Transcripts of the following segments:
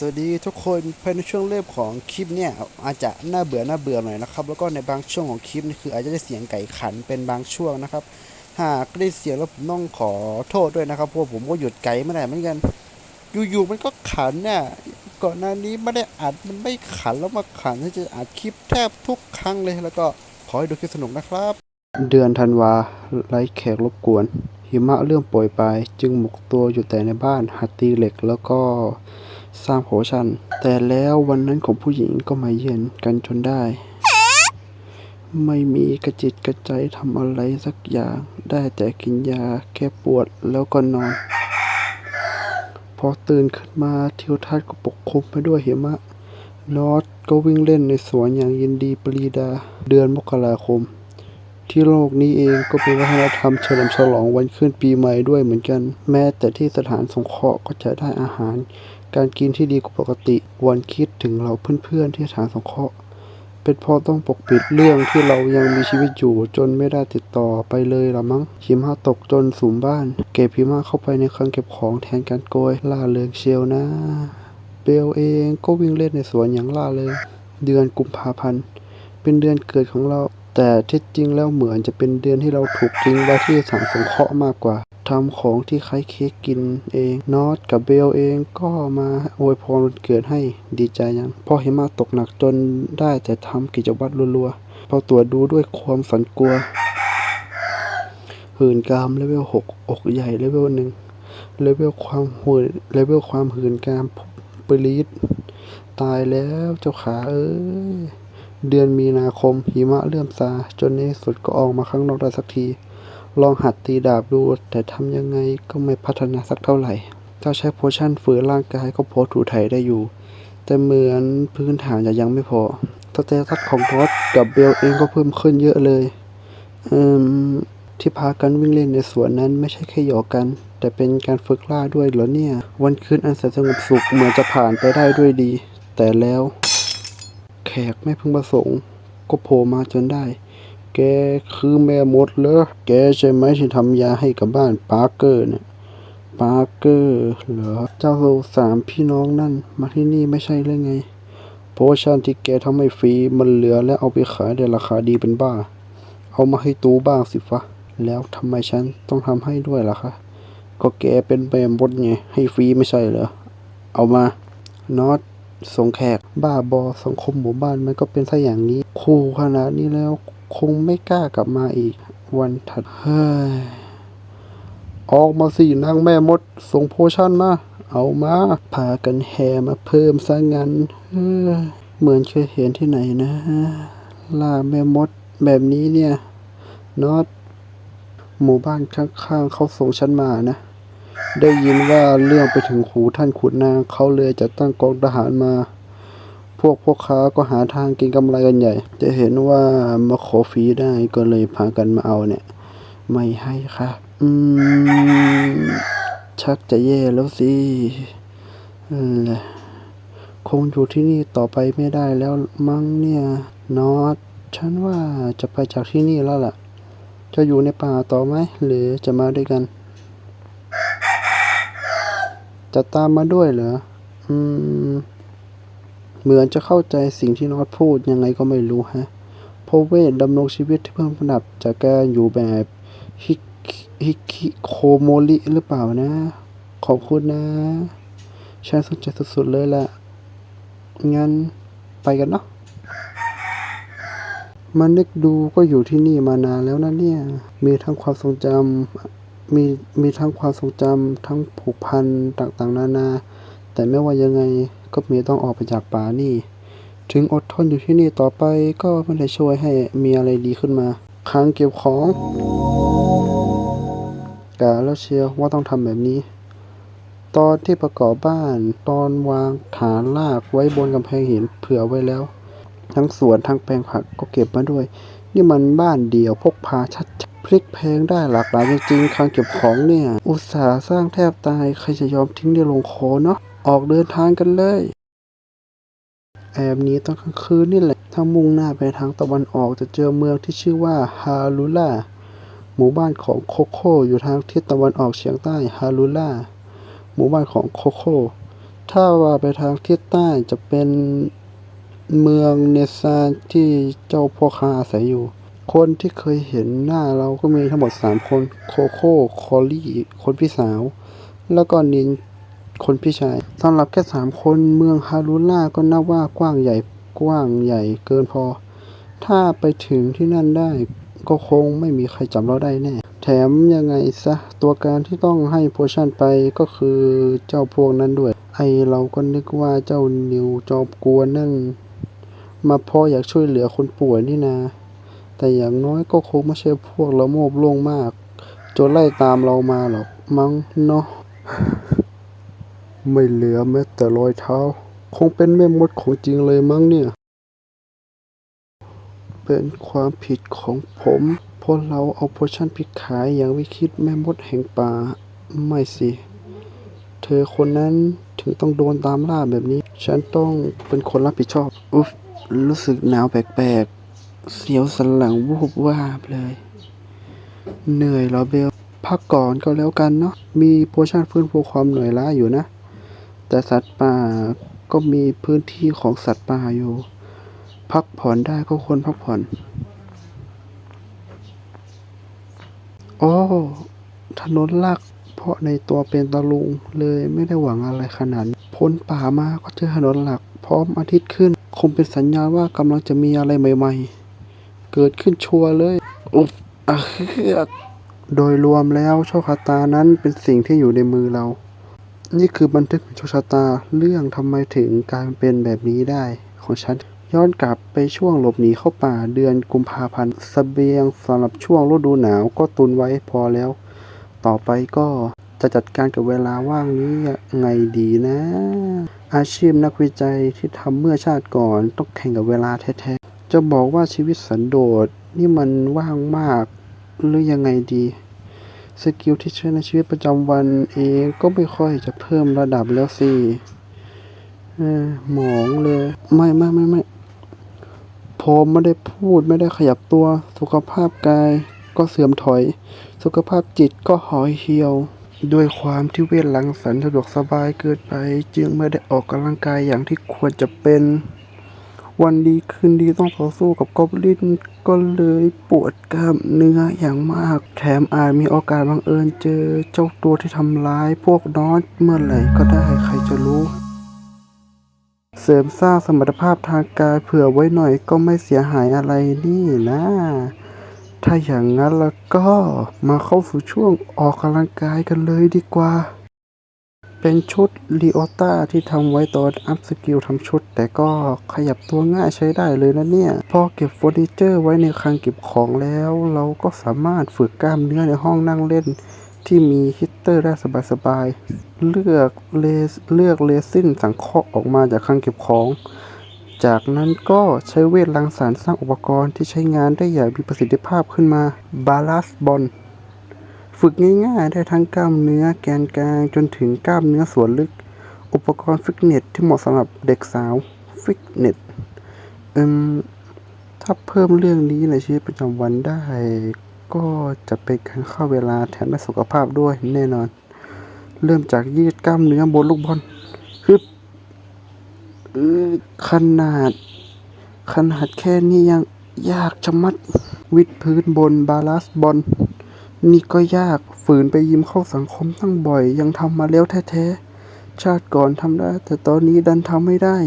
สวัสดีทุกคนภายในช่วงเริ่มของคลิปเนี่ยอาจจะน่าเบื่อน่าเบื่อหน่อยนะครับ แล้วก็ในบางช่วงของคลิปนี่คืออาจจะได้เสียงไก่ขันเป็นบางช่วงนะครับ หากได้เสียงแล้วผมต้องขอโทษด้วยนะครับเพราะผมก็หยุดไก่ไม่ได้เหมือนกัน อยู่ๆมันก็ขันเนี่ยก่อนหน้านี้ไม่ได้อัดมันไม่ขันแล้วมาขันที่จะอัดคลิปแทบทุกครั้งเลยแล้วก็ขอให้ดูคลิปสนุกนะครับ เดือนธันวาไร้แขกรบกวนหิมะเริ่มโปรยไป จึงหมกตัวอยู่แต่ในบ้านหัดตีเหล็กแล้วก็ สร้างโผชันแต่แล้ววันนั้นของผู้หญิงก็มาเยือนกันจนได้ ไม่มีกระจิตกระใจทำอะไรสักอย่าง ได้แต่กินยาแก้ปวดแล้วก็นอน พอตื่นขึ้นมาทิวทัศน์ก็ปกคลุมไปด้วยหิมะนอตก็วิ่งเล่นในสวนอย่างยินดีปรีดา เดือนมกราคม ที่โลกนี้เองก็เป็นวัฒนธรรมเฉลิมฉลองวันขึ้นปีใหม่ด้วยเหมือนกัน แม้แต่ที่สถานสงเคราะห์ก็จะได้อาหาร การกินที่ดีกว่าปกติวันคิดถึงเราเพื่อนๆที่สถานสงเคราะห์ เป็นเพราะต้องปกปิดเรื่องที่เรายังมีชีวิตอยู่จนไม่ได้ติดต่อไปเลยละมั้งหิมะตกจนสูมบ้าน เก็บหิมะเข้าไปในคลังเก็บของแทนการโกยล่าเริงเชียวนะ เบลเองก็วิ่งเล่นในสวนอย่างล่าเริงเดือนกุมภาพันธ์ เป็นเดือนเกิดของเรา แต่ที่จริงแล้วเหมือนจะเป็นเดือนที่เราถูกทิ้งไว้ที่สถานสงเคราะห์มากกว่าทำของที่คล้ายเค้กกินเองนอตกับเบลเองก็มาอวยพรวันเกิดให้ดีใจยังพราะหิมะตกหนักจนได้แต่ทำกิจวัตรรัวๆพอตรวจดูด้วยความสันกลัวหื่นกามเลเวลหกอกใหญ่เลเวลหนึ่งเลเวลความหื่นเลเวลความหื่นกามปรีดตายแล้วเจ้าขาเอ้ย เดือนมีนาคม หิมะเริ่มซา จนในที่สุดก็ออกมาข้างนอกได้สักที ลองหัดตีดาบดู แต่ทำยังไงก็ไม่พัฒนาสักเท่าไหร่ถ้าใช้โพชั่นฝืนร่างกายก็พอถูไถได้อยู่ แต่เหมือนพื้นฐานจะยังไม่พอสเตตัสของทอสกับเบลเองก็เพิ่มขึ้นเยอะเลย อืม ที่พากันวิ่งเล่นในสวนนั้นไม่ใช่แค่หยอกกัน แต่เป็นการฝึกล่าด้วยเหรอเนี่ย วันคืนอันแสนสงบสุขเหมือนจะผ่านไปได้ด้วยดี แต่แล้ว กไม่พึงประสงค์ ก็โผล่มาจนได้ แกคือแม่มดเหรอแกใช่ไหมที่ทำยาให้กับบ้านปาร์เกอร์เนี่ยปาร์เกอร์เหรอเจ้าสามพี่น้องนั่นมาที่นี่ไม่ใช่หรือไงโพชั่นที่แกทำให้ฟรีมันเหลือแล้วเอาไปขายได้ราคาดีเป็นบ้า เอามาให้ตูบ้างสิฟะแล้วทำไมฉันต้องทำให้ด้วยล่ะคะก็แกเป็นแม่มดไงให้ฟรีไม่ใช่เหรอเอามาน็อต ส่งแขก บ้าบอสังคมหมู่บ้านมันก็เป็นซะอย่างนี้คู่ขนาดนี้แล้วคงไม่กล้ากลับมาอีก วันถัดเฮ้ยออกมาสินางแม่มด ส่งโพชั่นมาเอามา พากันแห่มาเพิ่มซะงั้นเฮ้ยเหมือนเคยเห็นที่ไหนนะล่าแม่มดแบบนี้เนี่ยน็อตหมู่บ้านข้างๆเขาส่งฉันมานะ ได้ยินว่าเรื่องไปถึงหูท่านขุนนางเขาเลยจะตั้งกองทหารมา พวกพ่อค้าก็หาทางก็งกำไรกันใหญ่ จะเห็นว่ามาขอฟรีได้ก็เลยพากันมาเอาเนี่ย ไม่ให้ค่ะ อืม ชักจะแย่แล้วสิคงอยู่ที่นี่ต่อไปไม่ได้แล้วมั้งเนี่ยนอตฉันว่าจะไปจากที่นี่แล้วล่ะ จะอยู่ในป่าต่อไหม หรือจะมาด้วยกัน จะตามมาด้วยเหรอ อืม เหมือนจะเข้าใจสิ่งที่นอตพูดยังไงก็ไม่รู้ฮะเพราะเวทดำรงชีวิตที่เพิ่มระดับจากการอยู่แบบฮิกฮิคิโคโมริหรือเปล่านะ ขอบคุณนะฉันสนใจสุดๆเลยแหละ งั้นไปกันเนาะมานึกดูก็อยู่ที่นี่มานานแล้วนะเนี่ย มีทั้งความทรงจำ มีมีทั้งความทรงจำทั้งผูกพันต่างๆ นานา แต่ไม่ว่ายังไงก็เมียต้องออกไปจากป่านี่ ถึงอดทนอยู่ที่นี่ต่อไปก็ไม่ได้ช่วยให้มีอะไรดีขึ้นมา ค้างเก็บของกะแล้วเชียวว่าต้องทำแบบนี้ ตอนที่ประกอบบ้านตอนวางฐานรากไว้บนกำแพงหินเผื่อไว้แล้ว ทั้งสวนทั้งแปลงผักก็เก็บมาด้วย นี่มันบ้านเดี่ยวพกพาชัดๆ พลิกแพงได้หลากหลายจริงๆคลังเก็บของเนี่ย อุตสาห์สร้างแทบตาย ใครจะยอมทิ้งได้ลงคอเนาะออกเดินทางกันเลยแอบนี้ตอนกลางคืนนี่แหละ ถ้ามุ่งหน้าไปทางตะวันออกจะเจอเมืองที่ชื่อว่าฮาลูล่าหมู่บ้านของโคโค่อยู่ทางทิศตะวันออกเฉียงใต้ฮาลูล่าหมู่บ้านของโคโค่ถ้าว่าไปทางทิศใต้จะเป็นเมืองเนซานที่เจ้าพ่อค้าอาศัยอยู่ คนที่เคยเห็นหน้าเราก็มีทั้งหมดสามคน โคโค่ คอลลี่ คนพี่สาว แล้วก็นิน คนพี่ชายสำหรับแค่สามคนเมืองฮารุล่าก็นับว่ากว้างใหญ่กว้างใหญ่เกินพอ ถ้าไปถึงที่นั่นได้ก็คงไม่มีใครจับเราได้แน่ แถมยังไงซะ ตัวการที่ต้องให้โพชั่นไปก็คือเจ้าพวกนั้นด้วย ไอเราก็นึกว่าเจ้านิวจอมกวนนั่น มาพออยากช่วยเหลือคนป่วยนี่นา แต่อย่างน้อยก็คงไม่ใช่พวกละโมบโลงมาก จนไล่ตามเรามาหรอกมั้งเนาะไม่เหลือแม้แต่รอยเท้า คงเป็นแม่มดของจริงเลยมั้งเนี่ย เป็นความผิดของผมเพราะเราเอาโพชั่นผิดขายอย่างวิคิดแม่มดแห่งป่า ไม่สิ เธอคนนั้นถึงต้องโดนตามล่าแบบนี้ ฉันต้องเป็นคนรับผิดชอบ อุ๊ฟรู้สึกหนาวแปลกๆ เสียวสันหลังวูบวาบเลย เหนื่อยเหรอเบล พักก่อนก็แล้วกันเนาะ มีโพชั่นฟื้นฟูความเหนื่อยล้าอยู่นะ แต่สัตว์ป่าก็มีพื้นที่ของสัตว์ป่าอยู่ พักผ่อนได้ก็ควรพักผ่อน โอ้ ถนนลัก เพราะในตัวเป็นตะลุงเลยไม่ได้หวังอะไรขนาดพ้นป่ามาก็เจอถนนหลัก พร้อมอาทิตย์ขึ้น คงเป็นสัญญาณว่ากำลังจะมีอะไรใหม่ ๆ เกิดขึ้นชัวร์เลยอุ๊บอะเฮือกโดยรวมแล้วโชคชะตานั้นเป็นสิ่งที่อยู่ในมือเรา นี่คือบันทึกของโชคชะตาเรื่องทำไมถึงการเป็นแบบนี้ได้ ของฉันย้อนกลับไปช่วงหลบหนีเข้าป่าเดือนกุมภาพันธ์เสบียงสำหรับช่วงฤดูหนาวก็ตุนไว้พอแล้ว ต่อไปก็จะจัดการกับเวลาว่างนี้ยังไงดีนะ อาชีพนักวิจัยที่ทำเมื่อชาติก่อนต้องแข่งกับเวลาแท้ จะบอกว่าชีวิตสันโดษนี่มันว่างมากหรือยังไงดี สกิลที่ใช้ในชีวิตประจำวันเองก็ไม่ค่อยจะเพิ่มระดับแล้วสิเออหมองเลย ไม่ไม่ไม่ไม่ผมไม่ได้พูดไม่ได้ขยับตัว สุขภาพกายก็เสื่อมถอย สุขภาพจิตก็หอยเหี่ยว ด้วยความที่เวทหลังสรรค์สะดวกสบายเกินไป จึงไม่ได้ออกกำลังกายอย่างที่ควรจะเป็น วันดีคืนดีต้องต่อสู้กับกอบลินก็เลยปวดกล้ามเนื้ออย่างมาก แถมอาจมีโอกาสบังเอิญเจอเจ้าตัวที่ทำร้ายพวกนอสเมื่อไหร่ก็ได้ใครจะรู้ เสริมสร้างสมรรถภาพทางกายเผื่อไว้หน่อยก็ไม่เสียหายอะไรนี่นะ ถ้าอย่างนั้นแล้วก็มาเข้าสู่ช่วงออกกำลังกายกันเลยดีกว่า เป็นชุดลีโอต้าที่ทำไว้ตอนอัพสกิลทำชุด แต่ก็ขยับตัวง่ายใช้ได้เลยนะเนี่ย พอเก็บเฟอร์นิเจอร์ไว้ในคลังเก็บของแล้ว เราก็สามารถฝึกกล้ามเนื้อในห้องนั่งเล่น ที่มีฮีตเตอร์ได้สบายๆ เลือกเลสเลือกเลซินสังเคราะห์ออกมาจากคลังเก็บของ จากนั้นก็ใช้เวทรังสรรสร้างอุปกรณ์ที่ใช้งานได้อย่างมีประสิทธิภาพขึ้นมาบาลาสบอล ฝึกง่ายๆ ได้ทั้งกล้ามเนื้อแกนกลางจนถึงกล้ามเนื้อส่วนลึก อุปกรณ์ฟิตเนสที่เหมาะสำหรับเด็กสาวฟิตเนสอืมถ้าเพิ่มเรื่องนี้ในชีวิตประจำวันได้ ก็จะเป็นการเข้าเวลาแถมได้สุขภาพด้วยแน่นอน เริ่มจากยืดกล้ามเนื้อบนลูกบอลฮึบขนาด ขนาดแค่นี้ยังยากจะมัด วิดพื้นบนบาลานซ์บอล นี่ก็ยาก ฝืนไปยิ้มเข้าสังคมตั้งบ่อย ยังทำมาแล้วแท้ๆ ชาติก่อนทำได้ แต่ตอนนี้ดันทำไม่ได้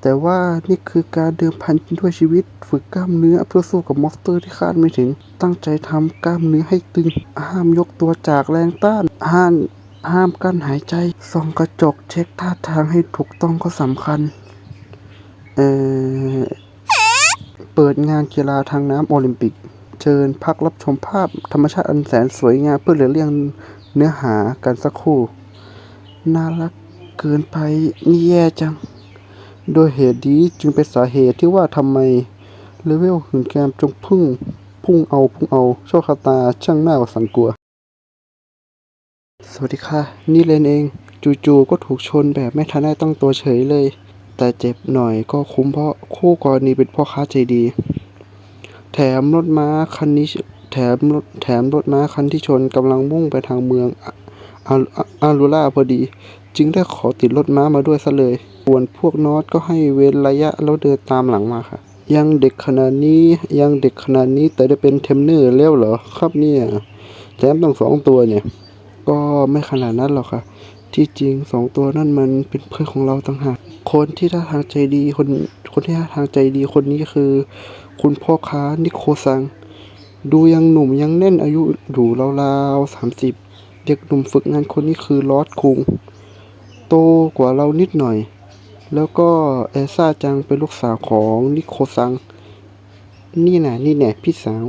แต่ว่านี่คือการเดิมพันด้วยชีวิต ฝึกกล้ามเนื้อเพื่อสู้กับมอนสเตอร์ที่คาดไม่ถึง ตั้งใจทำกล้ามเนื้อให้ตึง ห้ามยกตัวจากแรงต้าน ห้ามห้ามกั้นหายใจ ส่องกระจกเช็คท่าทางให้ถูกต้องก็สำคัญ เอ่อเปิดงานกีฬาทางน้ำโอลิมปิก ชิญพักรับชมภาพธรรมชาติอันแสนสวยงามเพื่อเรียนเรื่องเนื้อหากันสักครู่ น่ารักเกินไปนี่แย่จัง โดยเหตุนี้จึงเป็นสาเหตุที่ว่าทำไมเลเวลหื่นแกมจงพึ่งพุ่งเอาพุ่งเอาโชคชะตาช่างหน้ากว่าสังกัว สวัสดีค่ะ นี่เลนเอง จู่ๆก็ถูกชนแบบไม่ทันได้ตั้งตัวเฉยเลย แต่เจ็บหน่อยก็คุ้มเพราะคู่กรณีเป็นพ่อค้าใจดี แถมรถม้าคันนี้แถมรถแถมรถม้าคันที่ชนกำลังมุ่งไปทางเมืองอารูล่าพอดี จึงได้ขอติดรถม้ามาด้วยซะเลยส่วนพวกนอตก็ให้เว้นระยะแล้วเดินตามหลังมาค่ะ ยังเด็กขนาดนี้ยังเด็กขนาดนี้แต่ได้เป็นเทมเนอร์แล้วเหรอครับเนี่ยแถมต้องสองตัวเนี่ย ก็ไม่ขนาดนั้นหรอกค่ะ ที่จริงสองตัวนั่นมันเป็นเพื่อนของเราต่างหากคนที่ท่าทางใจดีคนคนที่ท่าทางใจดีคนนี้คือ คุณพ่อค้านิโคซัง ดูยังหนุ่มยังแน่นอายุอยู่ราวๆสามสิบเด็กหนุ่มฝึกงานคนนี้คือลอสคุง โตกว่าเรานิดหน่อย แล้วก็เอซ่าจังเป็นลูกสาวของนิโคซัง นี่น่ะนี่แน่พี่สาว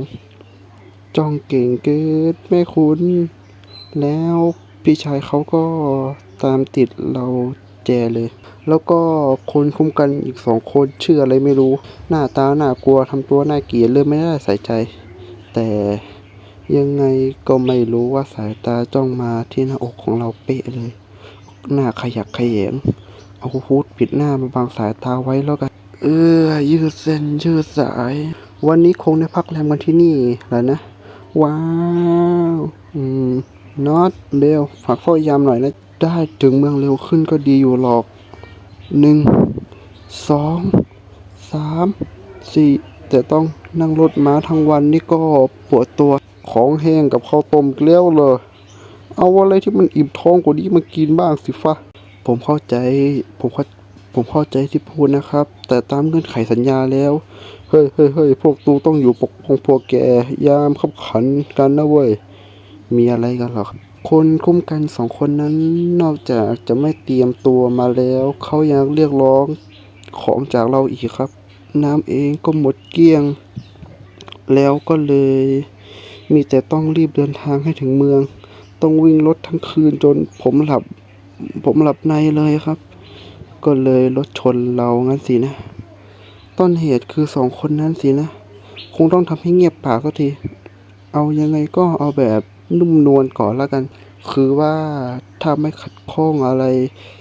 จองเก่งเกินแม่คุณ แล้วพี่ชายเขาก็ตามติดเรา จเลย แล้วก็คนคุ้มกันอีกสองคนชื่ออะไรไม่รู้ หน้าตาหน่ากลัวทำตัวน่าเกลียดเลยไม่ได้ใส่ใจ แต่ยังไงก็ไม่รู้ว่าสายตาจ้องมาที่หน้าอกของเราเป๊ะเลย หน้าขยักขยงเอาฮูดปิดหน้ามาบังสายตาไว้แล้วกัน เออ ยืดเส้นยืดสาย วันนี้คงได้พักแรมกันที่นี่แหล้วนะ ว้าว อืมน็อตเร็วฝากเฝ้ายามหน่อยนะ ได้ถึงเมืองเร็วขึ้นก็ดีอยู่หรอกหนึ่งสองสามสี่แต่ต้องนั่งรถม้าทั้งวันนี่ก็ปวดตัวของแห้งกับข้าวต้มอีกแล้ยวเลย เอาอะไรที่มันอิ่มท้องกว่านี้มากินบ้างสิฟ้าผมเข้าใจผมเข้าผมเข้าใจที่พูดนะครับ แต่ตามเงื่อนไขสัญญาแล้ว เฮ้ยเฮ้ยเฮ้ยพวกตูต้องอยู่ปกป้องพวกแกยามขับขันกันนะเว้ย มีอะไรกันหรอ คนคุ้มกันสองคนนั้นนอกจากจะไม่เตรียมตัวมาแล้ว เขายังเรียกร้องของจากเราอีกครับ น้ำเองก็หมดเกลี้ยง แล้วก็เลย มีแต่ต้องรีบเดินทางให้ถึงเมือง ต้องวิ่งรถทั้งคืนจนผมหลับ ผมหลับในเลยครับ ก็เลยรถชนเรางั้นสินะ ต้นเหตุคือสองคนนั้นสินะ คงต้องทำให้เงียบปากสักที เอายังไงก็เอาแบบ นุ่มนวลก่อนละกัน คือว่าถ้าไม่ขัดข้องอะไร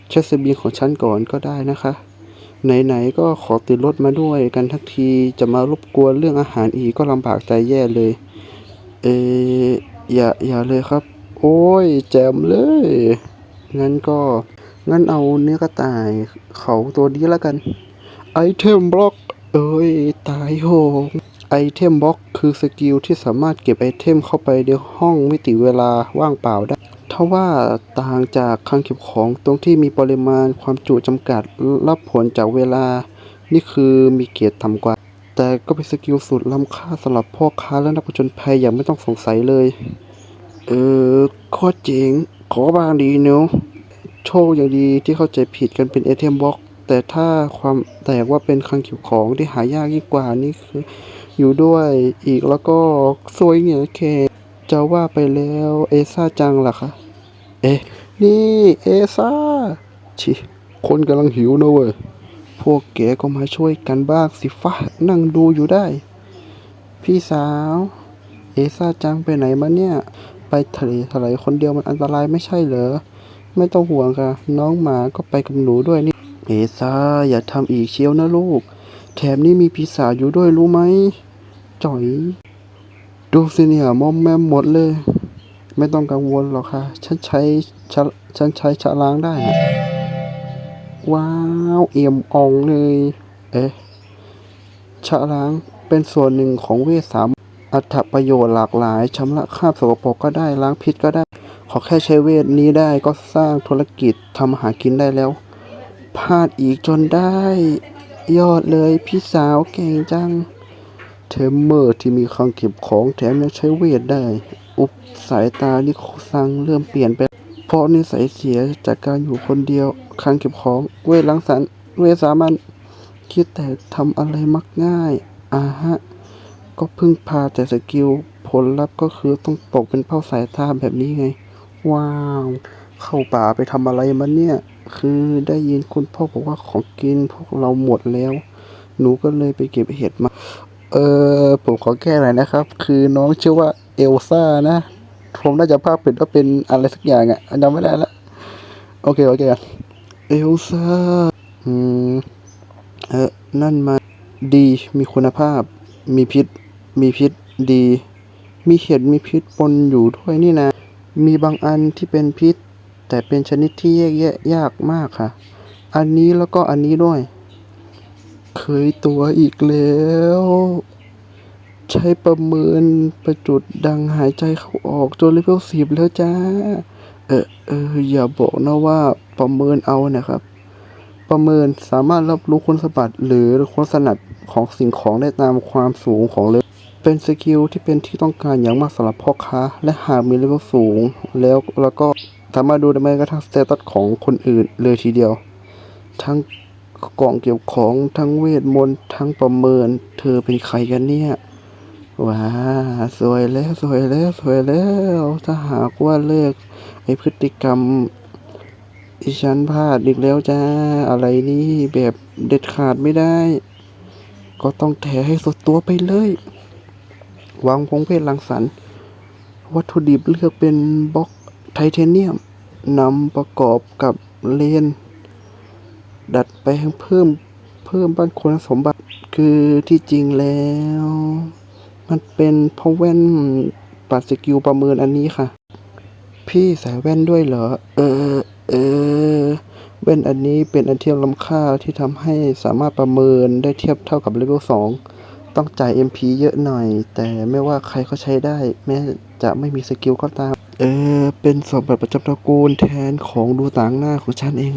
ใช้เสบียงของฉันก่อนก็ได้นะคะ ไหนๆก็ขอติดรถมาด้วยกันทักทีจะมารบกวนเรื่องอาหารอีกก็ลำบากใจแย่เลย เอออย่าอย่าเลยครับ โอ้ย แจมเลย งั้นก็งั้นเอาเนื้อกระต่ายเขาตัวนี้แล้วกัน ไอเทมบล็อก เอ้ย ตายโหง ไอเทมบล็อกคือสกิลที่สามารถเก็บไอเทมเข้าไปในห้องมิติเวลาว่างเปล่าได้ทว่าต่างจากคลังเก็บของตรงที่มีปริมาณความจุจำกัดรับผลจากเวลา นี่คือมีเกียรติต่ำกว่า แต่ก็เป็นสกิลสุดล้ำค่าสำหรับพ่อค้าและนักผจญภัยอย่างไม่ต้องสงสัยเลย เออโคตรเจ๋ง ขอบางดีเนาะโชคอย่างดีที่เข้าใจผิดกันเป็นเอเทมบ็อก แต่ถ้าความแตกว่าเป็นคลังเก็บของที่หายากยิ่งกว่านี่คือ อยู่ด้วยอีกแล้วก็สวยเนี่ยแค่จะว่าไปแล้วเอซ่าจังล่ะคะ เอ๊ะ นี่เอซ่าชิคนกำลังหิวนะเว้ย พวกแกก็มาช่วยกันบ้างสิฟ้านั่งดูอยู่ได้ พี่สาว เอซ่าจังไปไหนมาเนี่ย ไปทะเลทลายคนเดียวมันอันตรายไม่ใช่เหรอ ไม่ต้องห่วงค่ะ น้องหมาก็ไปกับหนูด้วยนี่ เอซ่าอย่าทำอีกเชียวนะลูก แถมนี่มีปีศาจอยู่ด้วยรู้ไหม จ่อย ดูสิเนี่ยมอมแมมหมดเลย ไม่ต้องกังวลหรอกค่ะ ฉันใช้ฉันใช้ชะล้างได้นะว้าว เอี่ยมอ่องเลย เอ๊ะชะล้างเป็นส่วนหนึ่งของเวทสามอัตประโยชน์หลากหลายชำระคราบสกปรกก็ได้ล้างพิษก็ได้ ขอแค่ใช้เวทนี้ได้ก็สร้างธุรกิจทำอาหารกินได้แล้วพลาดอีกจนได้ ยอดเลยพี่สาวเก่งจัง เทมเมอร์ที่มีคลังเก็บของแถมยังใช้เวทได้ อุปสายตานิโคซังเริ่มเปลี่ยนไป เพราะนิสัยเสียจากการอยู่คนเดียวคลังเก็บของเวทล้างสรรค์เวทสามัญคิดแต่ทำอะไรมักง่ายอ่าฮะ ก็พึ่งพาแต่สกิลผลลัพธ์ก็คือต้องตกเป็นเป้าสายตาแบบนี้ไง ว้าว เข้าป่าไปทำอะไรมาเนี่ย คือได้ยินคุณพ่อบอกว่าของกินพวกเราหมดแล้ว หนูก็เลยไปเก็บเห็ดมา เออผมขอแก้หน่อยนะครับ คือน้องชื่อว่าเอลซ่านะผมน่าจะภาพเป็นว่าเป็นอะไรสักอย่างอะ่ะจำไม่ได้ละโอเคโอเคเอลซ่าอืมเออนั่นมาดีมีคุณภาพ มีพิษ มีพิษดี มีเห็ดมีพิษปนอยู่ด้วยนี่นะ มีบางอันที่เป็นพิษ แต่เป็นชนิดที่แยกแยะยากมากค่ะ อันนี้แล้วก็อันนี้ด้วย เคยตัวอีกแล้ว ใช้ประเมินประจุดดังหายใจเข้าออกจนเลเวลสิบแล้วจ้า เออเอออย่าบอกนะว่าประเมินเอานะครับ ประเมินสามารถรับรู้คุณสมบัติหรือคุณสนัดของสิ่งของได้ตามความสูงของเลเวลเป็นสกิลที่เป็นที่ต้องการอย่างมากสำหรับพ่อค้า และหากมีเลเวลสูง แล้วแล้วก็สามารถดูได้แม้กระทั่งสเตตัสของคนอื่นเลยทีเดียว ทั้ง กล่องเก็บของทั้งเวทมนต์ทั้งประเมิน เธอเป็นใครกันเนี่ยว้าสวยแล้วสวยแล้วสวยแล้ว ถ้าหากว่าเลิกไอพฤติกรรมดิฉันพลาดอีกแล้วจ้า อะไรนี่แบบเด็ดขาดไม่ได้ ก็ต้องแถให้สดตัวไปเลย วางพงเพศลังสรรวัตถุดิบเลือกเป็นบล็อกไทเทเนียมนำประกอบกับเลน ดัดแปลงเพิ่มเพิ่มบ้านคุณสมบัติคือที่จริงแล้ว มันเป็นเพราะแว่นปัดสกิลประเมินอันนี้ค่ะ พี่ใส่แว่นด้วยเหรอ เออ เออ แว่นอันนี้เป็นอันเทียมล้ำค่าที่ทำให้สามารถประเมินได้เทียบเท่ากับเลเวลสองต้องจ่าย MP เยอะหน่อย แต่ไม่ว่าใครก็ใช้ได้ แม้จะไม่มีสกิลก็ตาม เออ เป็นสมบัติประจำตระกูลแทนของดูต่างหน้าของฉันเองอะ